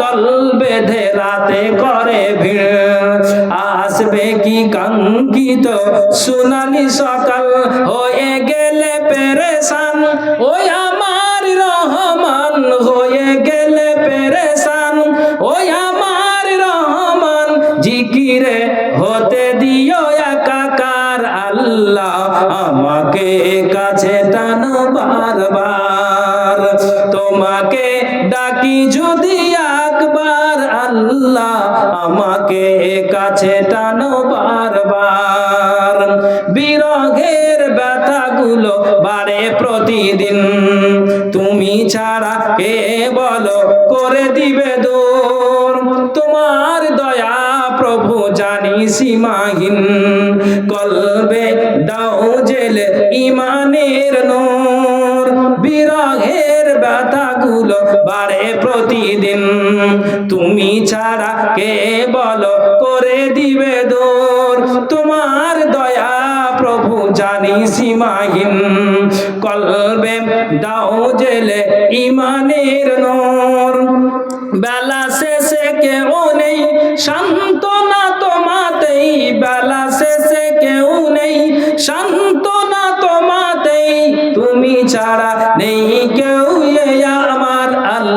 দল বেঁধে রাতে করে ভিড়। আসবে কি কাঙ্ক্ষিত সোনালি সকাল? হয়ে গেলে পেরেশান। ওই আমার রহমান, হয়ে গেলে পেরেশান। ওই আমার রহমান, জিকিরে হতে দিও একাকার। আল্লাহ আমাকে কাছে টানো বারবার। তোমাকে ডাকি যদি একবার আল্লাহ আমাকে কাছে টানো বারবার। বিরহের ব্যথাগুলো বাড়ে প্রতিদিন। তুমি ছাড়া কে বলো করে দিবে দূর? তোমার দয়া প্রভু জানি সীমাহীন। কলবে দাও জেলে ইমানের নূর। বিরহের ব্যথাগুলো বাড়ে প্রতিদিন। তুমি ছাড়া কে বলো করে দিবে দূর? তোমার দয়া প্রভু জানি সীমাহীন। কলবে দাও জেলে ইমানের নূর। বেলা শেষে কেউ নেই